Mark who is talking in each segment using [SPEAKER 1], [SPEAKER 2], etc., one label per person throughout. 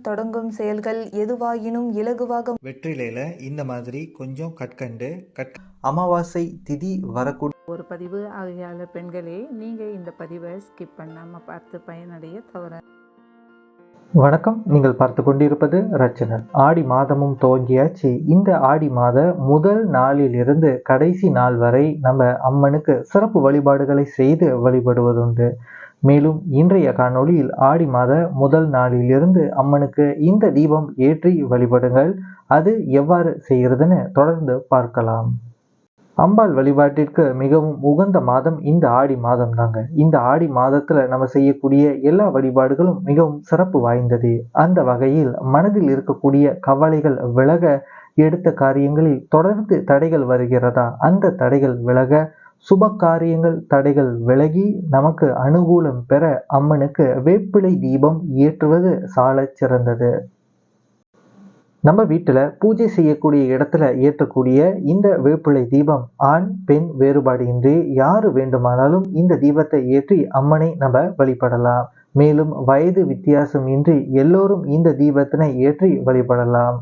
[SPEAKER 1] தொடங்கும் செயல்கள் எதுவாயினும் இலகுவாக
[SPEAKER 2] வெற்றிலையில் இந்த மாதிரி கொஞ்சம் கற்கண்டு கற் அமாவாசை திதி வரக்கூடிய
[SPEAKER 3] ஒரு பதிவு ஆகையால் பெண்களே நீங்கள் இந்த பதிவை ஸ்கிப் பண்ணாமல் பார்த்து பயனடைய தவற.
[SPEAKER 4] வணக்கம். நீங்கள் பார்த்து கொண்டிருப்பது ரச்சனன். ஆடி மாதமும் துவங்கியாச்சு. இந்த ஆடி மாத முதல் நாளிலிருந்து கடைசி நாள் வரை நம்ம அம்மனுக்கு சிறப்பு வழிபாடுகளை செய்து வழிபடுவதுண்டு. மேலும் இன்றைய காணொளியில் ஆடி மாத முதல் நாளிலிருந்து அம்மனுக்கு இந்த தீபம் ஏற்றி வழிபடுங்கள். அது எவ்வாறு செய்கிறதுன்னு தொடர்ந்து பார்க்கலாம். அம்பாள் வழிபாட்டிற்கு மிகவும் உகந்த மாதம் இந்த ஆடி மாதம் தாங்க. இந்த ஆடி மாதத்துல நம்ம செய்யக்கூடிய எல்லா வழிபாடுகளும் மிகவும் சிறப்பு வாய்ந்தது. அந்த வகையில் மனதில் இருக்கக்கூடிய கவலைகள் விலக எடுத்த காரியங்களில் தொடர்ந்து தடைகள் வருகிறதா? அந்த தடைகள் விலக சுப காரியங்கள் தடைகள் விலகி நமக்கு அனுகூலம் பெற அம்மனுக்கு வேப்பிலை தீபம் ஏற்றுவது சாலச் சிறந்தது. நம்ம வீட்டில் பூஜை செய்யக்கூடிய இடத்துல ஏற்றக்கூடிய இந்த வேப்பிலை தீபம் ஆண் பெண் வேறுபாடின்றி யார் வேண்டுமானாலும் இந்த தீபத்தை ஏற்றி அம்மனை நம்ம வழிபடலாம். மேலும் வயது வித்தியாசம் இன்றி எல்லோரும் இந்த தீபத்தினை ஏற்றி வழிபடலாம்.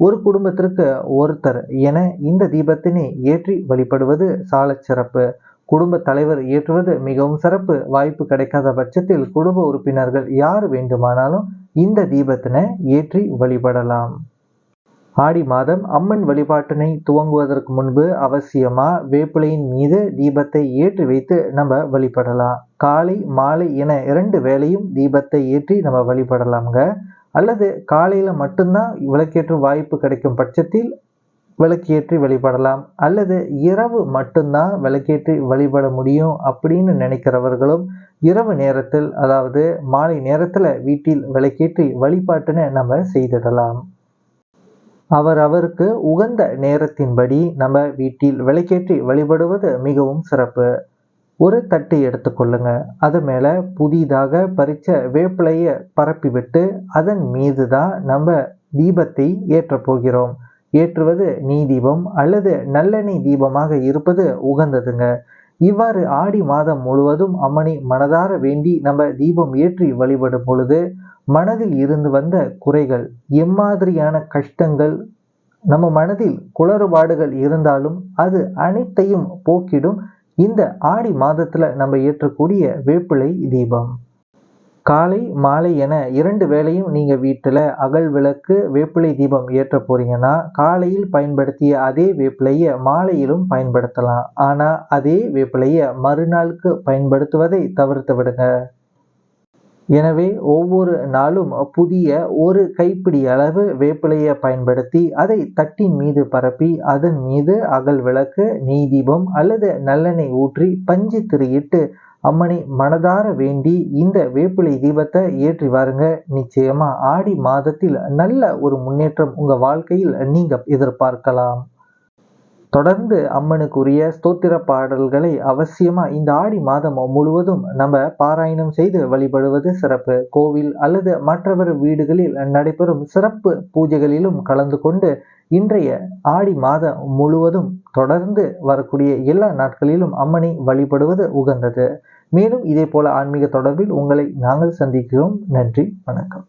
[SPEAKER 4] ஒரு குடும்பத்திற்கு ஒருத்தர் என இந்த தீபத்தினை ஏற்றி வழிபடுவது சாலச் சிறப்பு. குடும்ப தலைவர் ஏற்றுவது மிகவும் சிறப்பு. வாய்ப்பு கிடைக்காத பட்சத்தில் குடும்ப உறுப்பினர்கள் யார் வேண்டுமானாலும் இந்த தீபத்தினை ஏற்றி வழிபடலாம். ஆடி மாதம் அம்மன் வழிபாட்டினை துவங்குவதற்கு முன்பு அவசியமா? வேப்பிலையின் மீது தீபத்தை ஏற்றி வைத்து நம்ம வழிபடலாம். காலை மாலை என இரண்டு வேளையும் தீபத்தை ஏற்றி நம்ம வழிபடலாம்ங்க. அல்லது காலையில் மட்டும்தான் விளக்கேற்றும் வாய்ப்பு கிடைக்கும் பட்சத்தில் விளக்கேற்றி வழிபடலாம் அல்லது இரவு மட்டும்தான் விளக்கேற்றி வழிபட முடியும் அப்படின்னு நினைக்கிறவர்களும் இரவு நேரத்தில் அதாவது மாலை நேரத்தில் வீட்டில் விளக்கேற்றி வழிபாட்டினை நம்ம செய்திடலாம். அவர் அவருக்கு உகந்த நேரத்தின்படி நம்ம வீட்டில் விளக்கேற்றி வழிபடுவது மிகவும் சிறப்பு. ஒரு தட்டு எடுத்துக்கொள்ளுங்க அது மேலே புதிதாக பறித்த வேப்பிலையை பரப்பிவிட்டு அதன் மீது தான் நம்ம தீபத்தை ஏற்றப் போகிறோம். ஏற்றுவது நெய் தீபம் அல்லது நல்லெண்ணெய் தீபமாக இருப்பது உகந்ததுங்க. இவ்வாறு ஆடி மாதம் முழுவதும் அம்மனை மனதார வேண்டி நம்ம தீபம் ஏற்றி வழிபடும் பொழுது மனதில் இருந்து வந்த குறைகள் எம்மாதிரியான கஷ்டங்கள் நம்ம மனதில் குளறுபாடுகள் இருந்தாலும் அது அனைத்தையும் போக்கிடும். இந்த ஆடி மாதத்தில் நம்ம ஏற்றக்கூடிய வேப்பிலை தீபம். காலை மாலை என இரண்டு வேளையும் நீங்கள் வீட்டில் அகல் விளக்கு வேப்பிலை தீபம் ஏற்ற போறீங்கன்னா காலையில் பயன்படுத்திய அதே வேப்பிலையை மாலையிலும் பயன்படுத்தலாம். ஆனால் அதே வேப்பிலையை மறுநாளுக்கு பயன்படுத்துவதை தவிர்த்து விடுங்க. எனவே ஒவ்வொரு நாளும் புதிய ஒரு கைப்பிடி அளவு வேப்பிலையை பயன்படுத்தி அதை தட்டின் மீது பரப்பி அதன் மீது அகல் விளக்கு நெய் தீபம் அல்லது நல்லெண்ணெய் ஊற்றி பஞ்சு திரியிட்டு அம்மனை மனதார வேண்டி இந்த வேப்பிலை தீபத்தை ஏற்றி வாருங்க. நிச்சயமா ஆடி மாதத்தில் நல்ல ஒரு முன்னேற்றம் உங்க வாழ்க்கையில் நீங்க எதிர்பார்க்கலாம். தொடர்ந்து அம்மனுக்குரிய ஸ்தோத்திர பாடல்களை அவசியமா இந்த ஆடி மாதம் முழுவதும் நம்ம பாராயணம் செய்து வழிபடுவது சிறப்பு. கோவில் அல்லது மற்றவர் வீடுகளில் நடைபெறும் சிறப்பு பூஜைகளிலும் கலந்து கொண்டு இன்றைய ஆடி மாதம் முழுவதும் தொடர்ந்து வரக்கூடிய எல்லா நாட்களிலும் அம்மனை வழிபடுவது உகந்தது. மேலும் இதே போல ஆன்மீக தொடர்பில் உங்களை நாங்கள் சந்திக்கிறோம். நன்றி வணக்கம்.